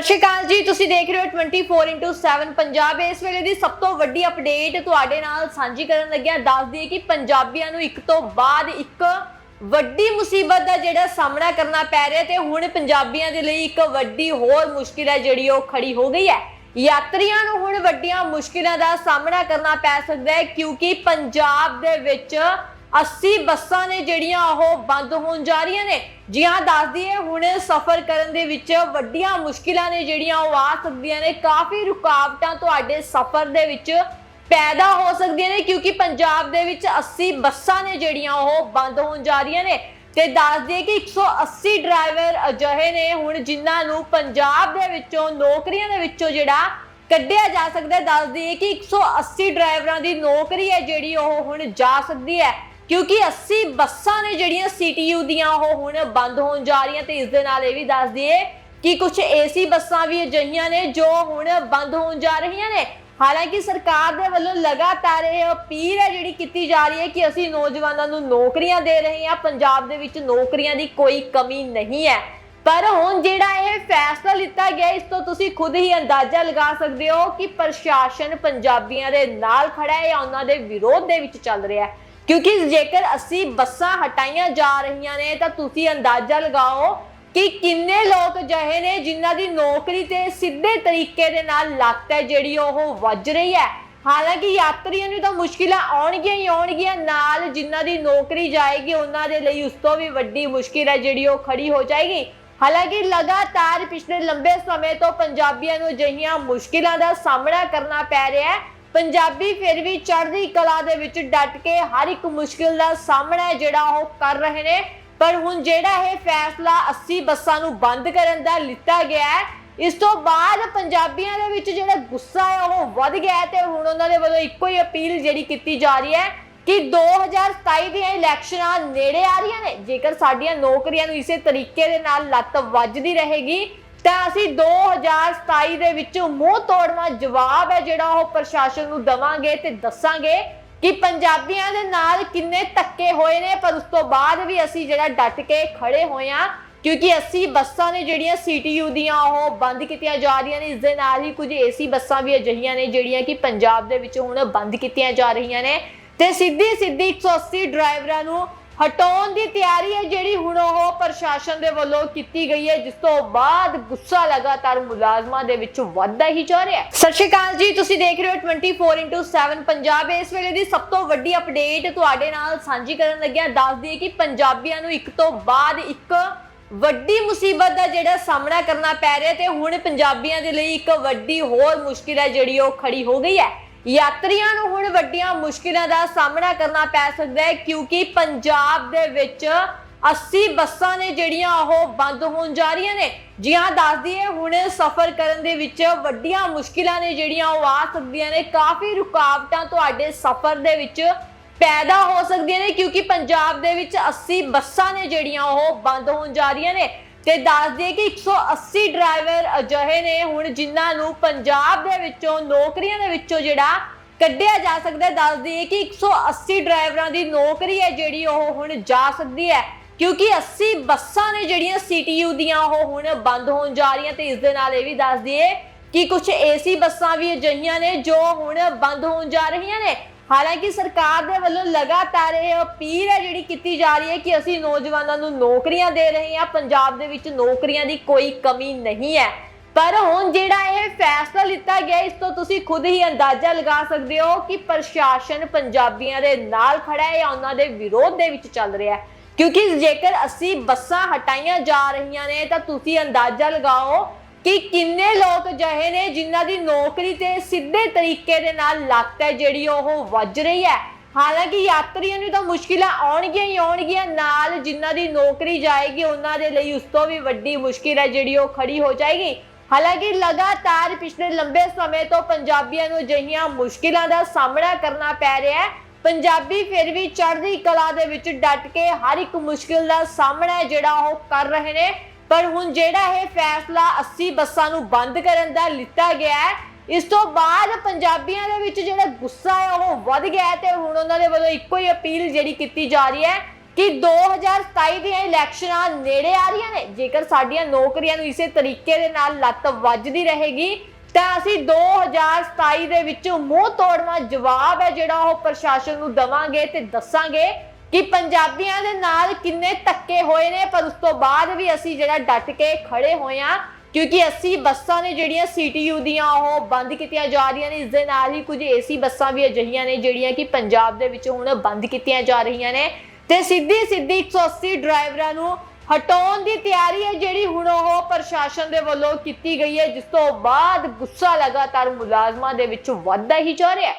ਸਤਿ ਸ਼੍ਰੀ ਅਕਾਲ ਜੀ। ਤੁਸੀਂ ਦੇਖ ਰਹੇ ਹੋ 24/7 ਪੰਜਾਬ। ਇਸ ਵੇਲੇ ਦੀ ਸਭ ਤੋਂ ਵੱਡੀ ਅਪਡੇਟ ਤੁਹਾਡੇ ਨਾਲ ਸਾਂਝੀ ਕਰਨ ਲੱਗਿਆ। ਦੱਸ ਦਈਏ ਕਿ ਪੰਜਾਬੀਆਂ ਨੂੰ ਇੱਕ ਤੋਂ ਬਾਅਦ ਇੱਕ ਵੱਡੀ ਮੁਸੀਬਤ ਦਾ ਜਿਹੜਾ ਸਾਹਮਣਾ ਕਰਨਾ ਪੈ ਰਿਹਾ ਤੇ ਹੁਣ ਪੰਜਾਬੀਆਂ ਦੇ ਲਈ ਇੱਕ ਵੱਡੀ ਹੋਰ ਮੁਸ਼ਕਿਲ ਹੈ ਜਿਹੜੀ ਉਹ ਖੜੀ ਹੋ ਗਈ ਹੈ। ਯਾਤਰੀਆਂ ਨੂੰ ਹੁਣ ਵੱਡੀਆਂ ਮੁਸ਼ਕਿਲਾਂ ਦਾ ਸਾਹਮਣਾ ਕਰਨਾ ਪੈ ਸਕਦਾ ਹੈ ਕਿਉਂਕਿ ਪੰਜਾਬ ਦੇ ਵਿੱਚ 80 ਬੱਸਾਂ ਨੇ ਜਿਹੜੀਆਂ ਉਹ ਬੰਦ ਹੋਣ ਜਾ ਰਹੀਆਂ ਨੇ। ਜੀ ਹਾਂ ਦੱਸ ਦਈਏ, ਹੁਣ ਸਫ਼ਰ ਕਰਨ ਦੇ ਵਿੱਚ ਵੱਡੀਆਂ ਮੁਸ਼ਕਿਲਾਂ ਨੇ ਜਿਹੜੀਆਂ ਉਹ ਆ ਸਕਦੀਆਂ ਨੇ। ਕਾਫੀ ਰੁਕਾਵਟਾਂ ਤੁਹਾਡੇ ਸਫ਼ਰ ਦੇ ਵਿੱਚ ਪੈਦਾ ਹੋ ਸਕਦੀਆਂ ਨੇ, ਕਿਉਂਕਿ ਪੰਜਾਬ ਦੇ ਵਿੱਚ 80 ਬੱਸਾਂ ਨੇ ਜਿਹੜੀਆਂ ਉਹ ਬੰਦ ਹੋਣ ਜਾ ਰਹੀਆਂ ਨੇ। ਤੇ ਦੱਸ ਦਈਏ ਕਿ 180 ਡਰਾਈਵਰ ਅਜਿਹੇ ਨੇ, ਹੁਣ ਜਿਨ੍ਹਾਂ ਨੂੰ ਪੰਜਾਬ ਦੇ ਵਿੱਚੋਂ, ਨੌਕਰੀਆਂ ਦੇ ਵਿੱਚੋਂ ਜਿਹੜਾ ਕੱਢਿਆ ਜਾ ਸਕਦਾ ਹੈ। ਦੱਸ ਦਈਏ ਕਿ 180 ਡਰਾਈਵਰਾਂ ਦੀ ਨੌਕਰੀ ਹੈ ਜਿਹੜੀ ਉਹ ਹੁਣ ਜਾ ਸਕਦੀ ਹੈ। ਕਿਉਂਕਿ 80 ਬੱਸਾਂ ਨੇ ਜਿਹੜੀਆਂ ਸੀਟੀਯੂ ਦੀਆਂ ਉਹ ਹੁਣ ਬੰਦ ਹੋਣ ਜਾ ਰਹੀਆਂ ਤੇ ਇਸ ਦੇ ਨਾਲ ਇਹ ਵੀ ਦੱਸ ਦਈਏ ਕਿ ਕੁਝ ਏਸੀ ਬੱਸਾਂ ਵੀ ਅਜਿਹੀਆਂ ਨੇ ਜੋ ਹੁਣ ਬੰਦ ਹੋਣ ਜਾ ਰਹੀਆਂ ਨੇ। ਹਾਲਾਂਕਿ ਸਰਕਾਰ ਦੇ ਵੱਲੋਂ ਲਗਾਤਾਰ ਇਹ ਅਪੀਲ ਹੈ ਜਿਹੜੀ ਕੀਤੀ ਜਾ ਰਹੀ ਹੈ ਕਿ ਅਸੀਂ ਨੌਜਵਾਨਾਂ ਨੂੰ ਨੌਕਰੀਆਂ ਦੇ ਰਹੇ ਹਾਂ। ਪੰਜਾਬ ਦੇ ਵਿੱਚ ਨੌਕਰੀਆਂ ਦੀ ਕੋਈ ਕਮੀ ਨਹੀਂ ਹੈ। ਪਰ ਹੁਣ ਜਿਹੜਾ ਇਹ ਫੈਸਲਾ ਲਿੱਤਾ ਗਿਆ, ਇਸ ਤੋਂ ਤੁਸੀਂ ਖੁਦ ਹੀ ਅੰਦਾਜ਼ਾ ਲਗਾ ਸਕਦੇ ਹੋ ਕਿ ਪ੍ਰਸ਼ਾਸਨ ਪੰਜਾਬੀਆਂ ਦੇ ਨਾਲ ਖੜਾ ਹੈ ਜਾਂ ਉਹਨਾਂ ਦੇ ਵਿਰੋਧ ਦੇ ਵਿੱਚ ਚੱਲ ਰਿਹਾ ਹੈ। ਕਿਉਂਕਿ ਜੇਕਰ ਅਸੀਂ ਬੱਸਾਂ ਹਟਾਈਆਂ ਜਾ ਰਹੀਆਂ ਨੇ, ਤਾਂ ਤੁਸੀਂ ਅੰਦਾਜ਼ਾ ਲਗਾਓ ਕਿ ਕਿੰਨੇ ਲੋਕ ਅਜਿਹੇ ਨੇ ਜਿਨ੍ਹਾਂ ਦੀ ਨੌਕਰੀ ਤੇ ਸਿੱਧੇ ਤਰੀਕੇ ਦੇ ਨਾਲ ਲੱਤ ਹੈ ਜਿਹੜੀ ਉਹ ਵੱਜ ਰਹੀ ਹੈ। ਹਾਲਾਂਕਿ ਯਾਤਰੀਆਂ ਨੂੰ ਤਾਂ ਮੁਸ਼ਕਿਲਾਂ ਆਉਣਗੀਆਂ ਹੀ ਆਉਣਗੀਆਂ, ਨਾਲ ਜਿਨ੍ਹਾਂ ਦੀ ਨੌਕਰੀ ਜਾਏਗੀ, ਉਹਨਾਂ ਦੇ ਲਈ ਉਸ ਤੋਂ ਵੀ ਵੱਡੀ ਮੁਸ਼ਕਿਲ ਹੈ ਜਿਹੜੀ ਉਹ ਖੜੀ ਹੋ ਜਾਏਗੀ। ਹਾਲਾਂਕਿ ਲਗਾਤਾਰ ਪਿਛਲੇ ਲੰਬੇ ਸਮੇਂ ਤੋਂ ਪੰਜਾਬੀਆਂ ਨੂੰ ਅਜਿਹੀਆਂ ਮੁਸ਼ਕਿਲਾਂ ਦਾ ਸਾਹਮਣਾ ਕਰਨਾ ਪੈ ਰਿਹਾ ਹੈ। ਪੰਜਾਬੀ ਫਿਰ ਵੀ ਚੜ੍ਹਦੀ ਕਲਾ ਦੇ ਵਿੱਚ ਡਟ ਕੇ ਹਰ ਇੱਕ ਮੁਸ਼ਕਿਲ ਦਾ ਸਾਹਮਣਾ ਜਿਹੜਾ ਉਹ ਕਰ ਰਹੇ ਨੇ। ਪਰ ਹੁਣ ਜਿਹੜਾ ਇਹ ਫੈਸਲਾ 80 ਬੱਸਾਂ ਨੂੰ ਬੰਦ ਕਰਨ ਦਾ ਲਿੱਤਾ ਗਿਆ ਹੈ, ਇਸ ਤੋਂ ਬਾਅਦ ਪੰਜਾਬੀਆਂ ਦੇ ਵਿੱਚ ਜਿਹੜਾ ਗੁੱਸਾ ਹੈ ਉਹ ਵੱਧ ਗਿਆ ਹੈ ਤੇ ਹੁਣ ਉਹਨਾਂ ਦੇ ਵੱਲੋਂ ਇੱਕੋ ਹੀ ਅਪੀਲ ਜਿਹੜੀ ਕੀਤੀ ਜਾ ਰਹੀ ਹੈ ਕਿ 2027 ਦੀਆਂ ਇਲੈਕਸ਼ਨਾਂ ਨੇੜੇ ਆ ਰਹੀਆਂ ਨੇ। ਜੇਕਰ ਸਾਡੀਆਂ ਨੌਕਰੀਆਂ ਨੂੰ ਇਸੇ ਤਰੀਕੇ ਦੇ ਨਾਲ ਲੱਤ ਵੱਜਦੀ ਰਹੇਗੀ ਤਾਂ ਅਸੀਂ 2027 ਦੇ ਵਿੱਚ ਮੂੰਹ ਤੋੜਨਾ ਜਵਾਬ ਹੈ ਜਿਹੜਾ ਉਹ ਪ੍ਰਸ਼ਾਸਨ ਨੂੰ ਦਵਾਂਗੇ ਤੇ ਦੱਸਾਂਗੇ ਕਿ ਪੰਜਾਬੀਆਂ ਦੇ ਨਾਲ ਕਿੰਨੇ ਧੱਕੇ ਹੋਏ ਨੇ, ਪਰ ਉਸ ਤੋਂ ਬਾਅਦ ਵੀ ਅਸੀਂ ਜਿਹੜਾ ਡਟ ਕੇ ਖੜੇ ਹੋਏ ਆ ਕਿਉਂਕਿ ਅਸੀਂ ਬੱਸਾਂ ਨੇ ਜਿਹੜੀਆਂ ਸੀਟੀਯੂ ਦੀਆਂ ਉਹ ਬੰਦ ਕੀਤੀਆਂ ਜਾ ਰਹੀਆਂ ਨੇ ਇਸ ਦੇ ਨਾਲ ਹੀ ਕੁਝ ਏਸੀ ਬੱਸਾਂ ਵੀ ਅਜਿਹੀਆਂ ਨੇ ਜਿਹੜੀਆਂ ਕਿ ਪੰਜਾਬ ਦੇ ਵਿੱਚ ਹੁਣ ਬੰਦ ਕੀਤੀਆਂ ਜਾ ਰਹੀਆਂ ਨੇ ਤੇ ਸਿੱਧੀ ਸਿੱਧੀ 180 ਡਰਾਈਵਰਾਂ ਨੂੰ ਹਟਾਉਣ ਦੀ ਤਿਆਰੀ ਹੈ ਜਿਹੜੀ ਹੁਣ ਉਹ ਪ੍ਰਸ਼ਾਸਨ ਦੇ ਵੱਲੋਂ ਕੀਤੀ ਗਈ ਹੈ, ਜਿਸ ਤੋਂ ਬਾਅਦ ਗੁੱਸਾ ਲਗਾਤਾਰ ਮੁਲਾਜ਼ਮਾਂ ਦੇ ਵਿੱਚ ਵੱਧਦਾ ਹੀ ਜਾ ਰਿਹਾ ਹੈ। ਸਤਿ ਸ਼੍ਰੀ ਅਕਾਲ ਜੀ, ਤੁਸੀਂ ਦੇਖ ਰਹੇ ਹੋ 24/7 ਪੰਜਾਬ। ਇਸ ਵੇਲੇ ਦੀ ਸਭ ਤੋਂ ਵੱਡੀ ਅਪਡੇਟ ਤੁਹਾਡੇ ਨਾਲ ਸਾਂਝੀ ਕਰਨ ਲੱਗਿਆ, ਦੱਸ ਦਈਏ ਕਿ ਪੰਜਾਬੀਆਂ ਨੂੰ ਇੱਕ ਤੋਂ ਬਾਅਦ ਇੱਕ ਵੱਡੀ ਮੁਸੀਬਤ ਦਾ ਜਿਹੜਾ ਸਾਹਮਣਾ ਕਰਨਾ ਪੈ ਰਿਹਾ ਤੇ ਹੁਣ ਪੰਜਾਬੀਆਂ ਦੇ ਲਈ ਇੱਕ ਵੱਡੀ ਹੋਰ ਮੁਸ਼ਕਿਲ ਹੈ ਜਿਹੜੀ ਉਹ ਖੜੀ ਹੋ ਗਈ ਹੈ। ਯਾਤਰੀਆਂ ਨੂੰ ਹੁਣ ਵੱਡੀਆਂ ਮੁਸ਼ਕਿਲਾਂ ਦਾ ਸਾਹਮਣਾ ਕਰਨਾ ਪੈ ਸਕਦਾ ਹੈ, ਕਿਉਂਕਿ ਪੰਜਾਬ ਦੇ ਵਿੱਚ 80 ਬੱਸਾਂ ਨੇ ਜਿਹੜੀਆਂ ਉਹ ਬੰਦ ਹੋਣ ਜਾ ਰਹੀਆਂ ਨੇ। ਜੀ ਹਾਂ, ਦੱਸ ਦਈਏ, ਹੁਣ ਸਫ਼ਰ ਕਰਨ ਦੇ ਵਿੱਚ ਵੱਡੀਆਂ ਮੁਸ਼ਕਿਲਾਂ ਨੇ ਜਿਹੜੀਆਂ ਉਹ ਆ ਸਕਦੀਆਂ ਨੇ। ਕਾਫੀ ਰੁਕਾਵਟਾਂ ਤੁਹਾਡੇ ਸਫ਼ਰ ਦੇ ਵਿੱਚ ਪੈਦਾ ਹੋ ਸਕਦੀਆਂ ਨੇ, ਕਿਉਂਕਿ ਪੰਜਾਬ ਦੇ ਵਿੱਚ 80 ਬੱਸਾਂ ਨੇ ਜਿਹੜੀਆਂ ਉਹ ਬੰਦ ਹੋਣ ਜਾ ਰਹੀਆਂ ਨੇ। ਤੇ ਦੱਸ ਦਈਏ ਕਿ 180 ਡਰਾਈਵਰ ਅਜਿਹੇ ਨੇ ਹੁਣ ਜਿਨ੍ਹਾਂ ਨੂੰ ਪੰਜਾਬ ਦੇ ਵਿੱਚੋਂ, ਨੌਕਰੀਆਂ ਦੇ ਵਿੱਚੋਂ ਜਿਹੜਾ ਕੱਢਿਆ ਜਾ ਸਕਦਾ ਦੱਸ ਦਈਏ ਕਿ 180 ਡਰਾਈਵਰਾਂ ਦੀ ਨੌਕਰੀ ਹੈ ਜਿਹੜੀ ਉਹ ਹੁਣ ਜਾ ਸਕਦੀ ਹੈ, ਕਿਉਂਕਿ 80 ਬੱਸਾਂ ਨੇ ਜਿਹੜੀਆਂ ਸੀਟੀਯੂ ਦੀਆਂ ਉਹ ਹੁਣ ਬੰਦ ਹੋਣ ਜਾ ਰਹੀਆਂ ਤੇ ਇਸ ਦੇ ਨਾਲ ਇਹ ਵੀ ਦੱਸ ਦਈਏ ਕਿ ਕੁਝ ਏਸੀ ਬੱਸਾਂ ਵੀ ਅਜਿਹੀਆਂ ਨੇ ਜੋ ਹੁਣ ਬੰਦ ਹੋਣ ਜਾ ਰਹੀਆਂ ਨੇ। ਹਾਲਾਂਕਿ ਸਰਕਾਰ ਦੇ ਵੱਲੋਂ ਲਗਾਤਾਰ ਇਹ ਅਪੀਲ ਹੈ ਜਿਹੜੀ ਕੀਤੀ ਜਾ ਰਹੀ ਹੈ ਕਿ ਅਸੀਂ ਨੌਜਵਾਨਾਂ ਨੂੰ ਨੌਕਰੀਆਂ ਦੇ ਰਹੇ ਹਾਂ, ਪੰਜਾਬ ਦੇ ਵਿੱਚ ਨੌਕਰੀਆਂ ਦੀ ਕੋਈ ਕਮੀ ਨਹੀਂ ਹੈ। ਪਰ ਹੁਣ ਜਿਹੜਾ ਇਹ ਫੈਸਲਾ ਲਿੱਤਾ ਗਿਆ, ਇਸ ਤੋਂ ਤੁਸੀਂ ਖੁਦ ਹੀ ਅੰਦਾਜ਼ਾ ਲਗਾ ਸਕਦੇ ਹੋ ਕਿ ਪ੍ਰਸ਼ਾਸਨ ਪੰਜਾਬੀਆਂ ਦੇ ਨਾਲ ਖੜਾ ਹੈ ਜਾਂ ਉਹਨਾਂ ਦੇ ਵਿਰੋਧ ਦੇ ਵਿੱਚ ਚੱਲ ਰਿਹਾ ਹੈ। ਕਿਉਂਕਿ ਜੇਕਰ ਅਸੀਂ ਬੱਸਾਂ ਹਟਾਈਆਂ ਜਾ ਰਹੀਆਂ ਨੇ, ਤਾਂ ਤੁਸੀਂ ਅੰਦਾਜ਼ਾ ਲਗਾਓ ਕਿ ਕਿੰਨੇ ਲੋਕ ਅਜਿਹੇ ਨੇ ਜਿਨ੍ਹਾਂ ਦੀ ਨੌਕਰੀ ਤੇ ਸਿੱਧੇ ਤਰੀਕੇ ਦੇ ਨਾਲ ਲੱਤ ਹੈ ਜਿਹੜੀ ਉਹ ਵੱਜ ਰਹੀ ਹੈ। ਹਾਲਾਂਕਿ ਯਾਤਰੀਆਂ ਨੂੰ ਤਾਂ ਮੁਸ਼ਕਿਲਾਂ ਆਉਣਗੀਆਂ ਹੀ ਆਉਣਗੀਆਂ, ਨਾਲ ਜਿਨ੍ਹਾਂ ਦੀ ਨੌਕਰੀ ਜਾਏਗੀ ਉਹਨਾਂ ਦੇ ਲਈ ਉਸ ਤੋਂ ਵੀ ਵੱਡੀ ਮੁਸ਼ਕਿਲ ਹੈ ਜਿਹੜੀ ਉਹ ਖੜੀ ਹੋ ਜਾਏਗੀ। ਹਾਲਾਂਕਿ ਲਗਾਤਾਰ ਪਿਛਲੇ ਲੰਬੇ ਸਮੇਂ ਤੋਂ ਪੰਜਾਬੀਆਂ ਨੂੰ ਅਜਿਹੀਆਂ ਮੁਸ਼ਕਿਲਾਂ ਦਾ ਸਾਹਮਣਾ ਕਰਨਾ ਪੈ ਰਿਹਾ ਹੈ। ਪੰਜਾਬੀ ਫਿਰ ਵੀ ਚੜ੍ਹਦੀ ਕਲਾ ਦੇ ਵਿੱਚ ਡਟ ਕੇ ਹਰ ਇੱਕ ਮੁਸ਼ਕਿਲ ਦਾ ਸਾਹਮਣਾ ਜਿਹੜਾ ਉਹ ਕਰ ਰਹੇ ਨੇ। ਪਰ ਹੁਣ ਜਿਹੜਾ ਇਹ ਫੈਸਲਾ 80 ਬੱਸਾਂ ਨੂੰ ਬੰਦ ਕਰਨ ਦਾ ਲਿੱਤਾ ਗਿਆ ਹੈ, ਇਸ ਤੋਂ ਬਾਅਦ ਪੰਜਾਬੀਆਂ ਦੇ ਵਿੱਚ ਜਿਹੜਾ ਗੁੱਸਾ ਹੈ ਉਹ ਵੱਧ ਗਿਆ ਹੈ ਤੇ ਹੁਣ ਉਹਨਾਂ ਦੇ ਵੱਲੋਂ ਇੱਕੋ ਹੀ ਅਪੀਲ ਜਿਹੜੀ ਕੀਤੀ ਜਾ ਰਹੀ ਹੈ ਕਿ 2027 ਦੀਆਂ ਇਲੈਕਸ਼ਨਾਂ ਨੇੜੇ ਆ ਰਹੀਆਂ ਨੇ, ਜੇਕਰ ਸਾਡੀਆਂ ਨੌਕਰੀਆਂ ਨੂੰ ਇਸੇ ਤਰੀਕੇ ਦੇ ਨਾਲ ਲੱਤ ਵੱਜਦੀ ਰਹੇਗੀ, ਤਾਂ ਅਸੀਂ 2027 ਦੇ ਵਿੱਚ ਮੂੰਹ ਤੋੜਨਾ ਜਵਾਬ ਹੈ ਜਿਹੜਾ ਉਹ ਪ੍ਰਸ਼ਾਸਨ ਨੂੰ ਦਵਾਂਗੇ ਤੇ ਦੱਸਾਂਗੇ। ਕਿ ਪੰਜਾਬੀਆਂ ਦੇ ਨਾਲ ਕਿੰਨੇ ਧੱਕੇ ਹੋਏ ਨੇ, ਪਰ ਉਸ ਤੋਂ ਬਾਅਦ ਵੀ ਅਸੀਂ ਜਿਹੜਾ ਡਟ ਕੇ ਖੜੇ ਹੋਏ ਆ ਕਿਉਂਕਿ 80 ਬੱਸਾਂ ਨੇ ਜਿਹੜੀਆਂ ਸੀਟੀਯੂ ਦੀਆਂ ਉਹ ਬੰਦ ਕੀਤੀਆਂ ਜਾ ਰਹੀਆਂ ਨੇ ਇਸ ਦੇ ਨਾਲ ਹੀ ਕੁਝ ਏਸੀ ਬੱਸਾਂ ਵੀ ਅਜਿਹੀਆਂ ਨੇ ਜਿਹੜੀਆਂ ਕਿ ਪੰਜਾਬ ਦੇ ਵਿੱਚ ਹੁਣ ਬੰਦ ਕੀਤੀਆਂ ਜਾ ਰਹੀਆਂ ਨੇ। ਤੇ ਸਿੱਧੀ ਸਿੱਧੀ 180 ਡਰਾਈਵਰਾਂ ਨੂੰ ਹਟਾਉਣ ਦੀ ਤਿਆਰੀ ਹੈ, ਜਿਹੜੀ ਹੁਣ ਉਹ ਪ੍ਰਸ਼ਾਸਨ ਦੇ ਵੱਲੋਂ ਕੀਤੀ ਗਈ ਹੈ, ਜਿਸ ਤੋਂ ਬਾਅਦ ਗੁੱਸਾ ਲਗਾਤਾਰ ਮੁਲਾਜ਼ਮਾਂ ਦੇ ਵਿੱਚ ਵੱਧਦਾ ਹੀ ਜਾ ਰਿਹਾ ਹੈ।